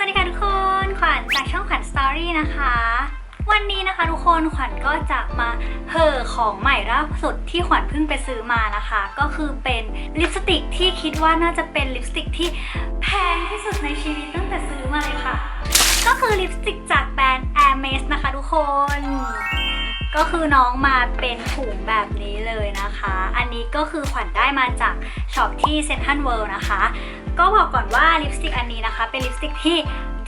สวัสดีค่ะทุกคน ขวัญจากช่องขวัญสตอรี่นะคะ วันนี้นะคะทุกคนขวัญก็จะมาเห่อของใหม่ล่าสุดที่ขวัญเพิ่งไปซื้อมานะคะ ก็คือเป็นลิปสติกที่คิดว่าน่าจะเป็นลิปสติกที่แพงที่สุดในชีวิตตั้งแต่ซื้อมาเลยค่ะ ก็คือลิปสติกจากแบรนด์ a i r m e s นะคะทุกคนก็คือน้องมาเป็นถุงแบบนี้เลยนะคะ อันนี้ก็คือขวัญได้มาจากช็อปที่เซนทรัลเวิลด์นะคะ ก็บอกก่อนว่าลิปสติกอันนี้นะคะ เป็นลิปสติกที่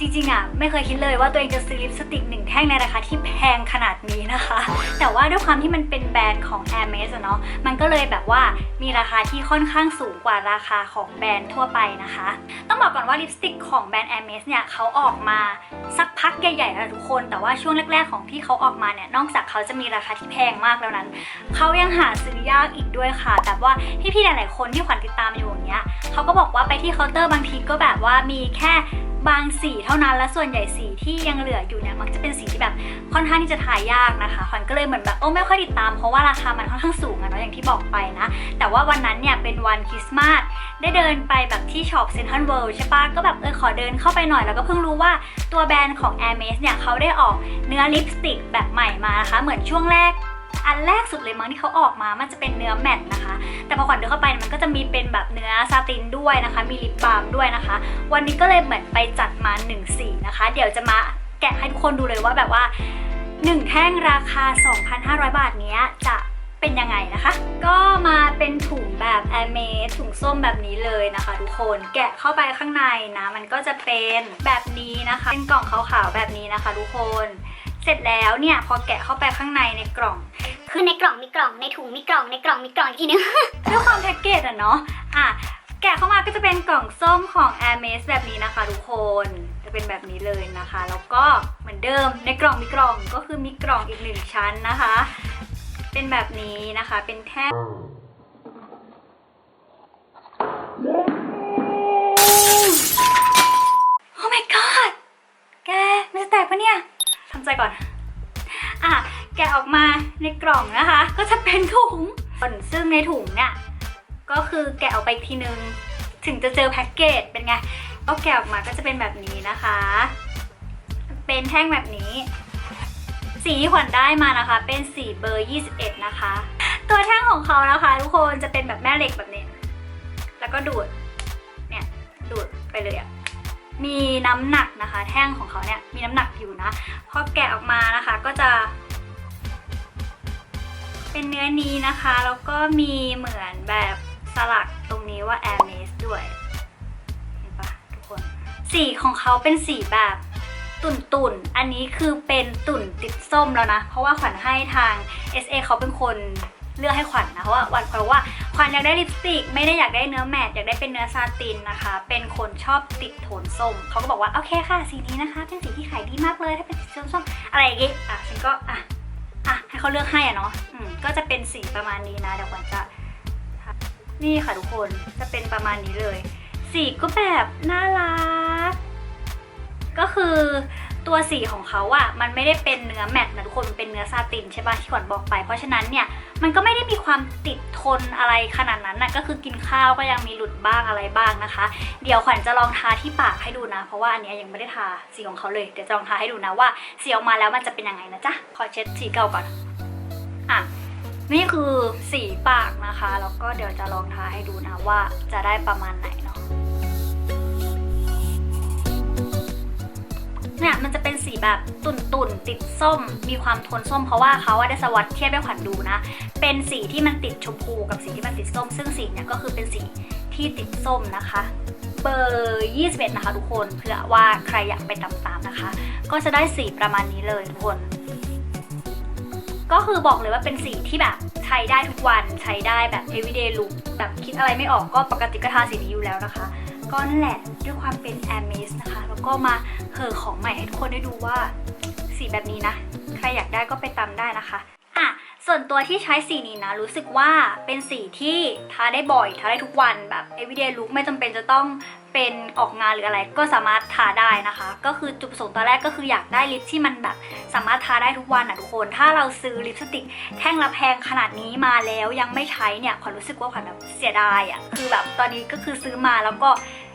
จริงๆอะไม่เคยคิดเลยว่าตัวเองจะซื้อลิปสติกหนึ่งแท่งในราคาที่แพงขนาดนี้นะคะ แต่ว่าด้วยความที่มันเป็นแบรนด์ของ a i r m e s เนาะมันก็เลยแบบว่ามีราคาที่ค่อนข้างสูงกว่าราคาของแบรนด์ทั่วไปนะคะ ต้องบอกก่อนว่าลิปสติกของแบรนด์ a i r m e s เนี่ยเขาออกมาสักพักใหญ่ๆแล้วทุกคน แต่ว่าช่วงแรกๆของที่เขาออกมาเนี่ยนอกจากเขาจะมีราคาที่แพงมากแล้วนั้นเขายังหาซื้อยากอีกด้วยค่ะ แต่ว่าพี่ๆหลายๆคนที่ขวัญติดตามอยู่อย่างเงี้ยเขาก็บอกว่าไปที่เคาน์เตอร์บางทีก็แบบว่ามีแค่ บางสีเท่านั้นและส่วนใหญ่สีที่ยังเหลืออยู่เนี่ยมักจะเป็นสีที่แบบค่อนข้างที่จะทายยากนะคะขวัญก็เลยเหมือนแบบโอ้ไม่ค่อยติดตามเพราะว่าราคามันค่อนข้างสูงอะเนาะอย่างที่บอกไปนะ แต่ว่าวันนั้นเนี่ยเป็นวันคริสต์มาสได้เดินไปแบบที่ช็อปเซนทรัลเวิลด์ใช่ปะก็แบบเออขอเดินเข้าไปหน่อยแล้วก็เพิ่งรู้ว่าตัวแบรนด์ของ a i r m e s เนี่ยเขาได้ออกเนื้อลิปสติกแบบใหม่มานะคะ เหมือนช่วงแรกอันแรกสุดเลยมั้งที่เขาออกมา มันจะเป็นเนื้อแมตต์นะคะ แต่พอขวัญเดินเข้าไปมันก็จะมีเป็นแบบเนื้อซา ด้วยนะคะ มีลิปบาล์มด้วยนะคะ วันนี้ก็เลยเหมือนไปจัดมา1สีนะคะ เดี๋ยวจะมาแกะให้ทุกคนดูเลยว่าแบบว่า 1 แท่งราคา 2,500 บาทเนี้ยจะเป็นยังไงนะคะ ก็มาเป็นถุงแบบแอร์เมสถุงส้มแบบนี้เลยนะคะทุกคนแกะเข้าไปข้างในนะ มันก็จะเป็นแบบนี้นะคะ เป็นกล่องขาวๆแบบนี้นะคะทุกคนเสร็จแล้วเนี่ยพอแกะเข้าไปข้างในในกล่อง คือในกล่องมีกล่องในถุงมีกล่องในกล่องมีกล่องอีกทีนึงด้วยความแพ็กเกจอะเนาะอะ แกะเข้ามาก็จะเป็นกล่องส้มของ a i r m e s แบบนี้นะคะทุกคนจะเป็นแบบนี้เลยนะคะ แล้วก็เหมือนเดิมในกล่องมีกล่องก็คือมีกล่องอีกหนึ่งชั้นนะคะ เป็นแบบนี้นะคะเป็นแท่งโอ้ my god แกมันจะแตกปะเนี่ยทำใจก่อน อะ แกะออกมาในกล่องนะคะ ก็จะเป็นถุงซึ่งในถุงเนี่ย ก็คือแกะออกไปอีกทีนึง ถึงจะเจอแพ็กเกจเป็นไงก็แกะออกมาก็จะเป็นแบบนี้นะคะ เป็นแท่งแบบนี้ สีที่ขวัญได้มานะคะ เป็นสีเบอร์ 21 นะคะ ตัวแท่งของเขานะคะ ทุกคนจะเป็นแบบแม่เหล็กแบบนี้ แล้วก็ดูด เนี่ย ดูดไปเลยอะมีน้ำหนักนะคะ แท่งของเขาเนี่ยมีน้ำหนักอยู่นะพอแกะออกมานะคะก็จะ เป็นเนื้อนี้นะคะ แล้วก็มีเหมือนแบบ ลักตรงนี้ว่า a i r m e s ด้วยเห็นปะทุกคน สีของเขาเป็นสีแบบตุ่นตุ่นๆอันนี้คือเป็นตุ่นติดส้มแล้วนะ เพราะว่าขวัญให้ทาง SA เขาเป็นคนเลือกให้ขวัญนะเพราะว่าวันเพราะว่าขวัญอยากได้ลิปสติก ไม่ได้อยากได้เนื้อแมตต์อยากได้เป็นเนื้อซาตินนะคะ เป็นคนชอบติดโทนส้ม เขาก็บอกว่า โอเคค่ะ สีนี้นะคะ เป็นสีที่ขายดีมากเลย ถ้าเป็นสีส้มๆอะไรอย่างงี้อะฉันก็อะอะให้เขาเลือกให้อะเนาะอืมก็จะเป็นสีประมาณนี้นะเดี๋ยวขวัญจะ นี่ค่ะทุกคนจะเป็นประมาณนี้เลย สีก็แบบน่ารัก ก็คือตัวสีของเขาอะมันไม่ได้เป็นเนื้อแมตต์นะทุกคนมันเป็นเนื้อซาตินใช่ปะที่ขวัญบอกไป เพราะฉะนั้นเนี่ยมันก็ไม่ได้มีความติดทนอะไรขนาดนั้นนะก็คือกินข้าวก็ยังมีหลุดบ้างอะไรบ้างนะคะ เดี๋ยวขวัญจะลองทาที่ปากให้ดูนะ เพราะว่าอันเนี้ยยังไม่ได้ทาสีของเขาเลยเดี๋ยวจะลองทาให้ดูนะว่าสีออกมาแล้วมันจะเป็นยังไงนะจ๊ะขอเช็ดสีเก่าก่อนอะ นี่คือสีปากนะคะ แล้วก็เดี๋ยวจะลองทาให้ดูนะว่าจะได้ประมาณไหนเนาะเนี่ยมันจะเป็นสีแบบตุ่นตุ่นติดส้ม มีความโทนส้มเพราะว่าเขาได้สวัสดเทียบให้ขวัญดูนะ เป็นสีที่มันติดชมพูกับสีที่มันติดส้ม ซึ่งสีเนี่ยก็คือเป็นสีที่ติดส้มนะคะ เบอร์21นะคะทุกคนเผื่อว่าใครอยากไปตามๆนะคะ ก็จะได้สีประมาณนี้เลยทุกคน ก็คือบอกเลยว่าเป็นสีที่แบบใช้ได้ทุกวันใช้ได้แบบ everyday look แบบคิดอะไรไม่ออกก็ปกติก็ทาสีนี้อยู่แล้วนะคะก็นั่นแหละด้วยความเป็น a m a z นะคะ แล้วก็มาเหอของใหม่ให้ทุกคนได้ดูว่าสีแบบนี้นะ ใครอยากได้ก็ไปตามได้นะคะอะส่วนตัวที่ใช้สีนี้นะ รู้สึกว่าเป็นสีที่ทาได้บ่อยทาได้ทุกวันแบบ everyday look ไม่จำเป็นจะต้อง เป็นออกงานหรืออะไรก็สามารถทาได้นะคะ ก็คือจุดประสงค์ตอนแรกก็คืออยากได้ลิปที่มันแบบสามารถทาได้ทุกวันอะทุกคน ถ้าเราซื้อลิปสติกแท่งละแพงขนาดนี้มาแล้วยังไม่ใช้เนี่ยขวัญรู้สึกว่าขวัญแบบเสียดายอะคือแบบตอนนี้ก็คือซื้อมาแล้วก็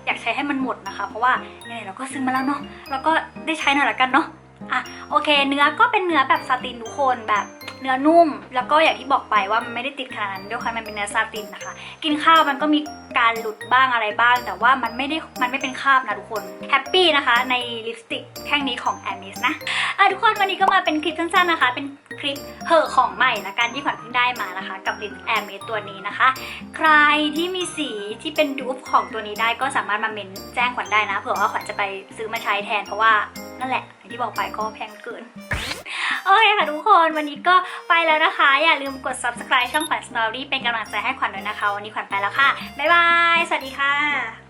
อยากใช้ให้มันหมดนะคะ เพราะว่าเนี่ยเราก็ซื้อมาแล้วเนาะแล้วก็ได้ใช้หน่อยละกันเนาะอะโอเค เนื้อก็เป็นเนื้อแบบซาตินทุกคนแบบ เนื้อนุ่ม แล้วก็อย่างที่บอกไปว่ามันไม่ได้ติดขนาดนั้นด้วยความมันเป็นเนื้อซาตินนะคะ กินข้าวมันก็มีการหลุดบ้างอะไรบ้าง แต่ว่ามันไม่ได้มันไม่เป็นคราบนะทุกคนแฮปปี้นะคะในลิปสติกแท่งนี้ของ a m i s นะอะทุกคนวันนี้ก็มาเป็นคลิปสั้นๆนะคะ เป็นคลิปเหอของใหม่ละกันที่ขวัญเพิ่งได้มานะคะ กับลิป a m i s ตัวนี้นะคะ ใครที่มีสีที่เป็นดูปของตัวนี้ได้ก็สามารถมาเมนแจ้งขวัญได้นะเผื่อว่าขวัญจะไปซื้อมาใช้แทนเพราะว่านั่นแหละอย่างที่บอกไปก็แพงเกิน โอเคค่ะทุกคนวันนี้ก็ไปแล้วนะคะ อย่าลืมกด subscribe ช่องขวัญสตอรี่เป็นกำลังใจให้ขวัญด้วยนะคะ วันนี้ขวัญไปแล้วค่ะ บ๊ายบาย สวัสดีค่ะ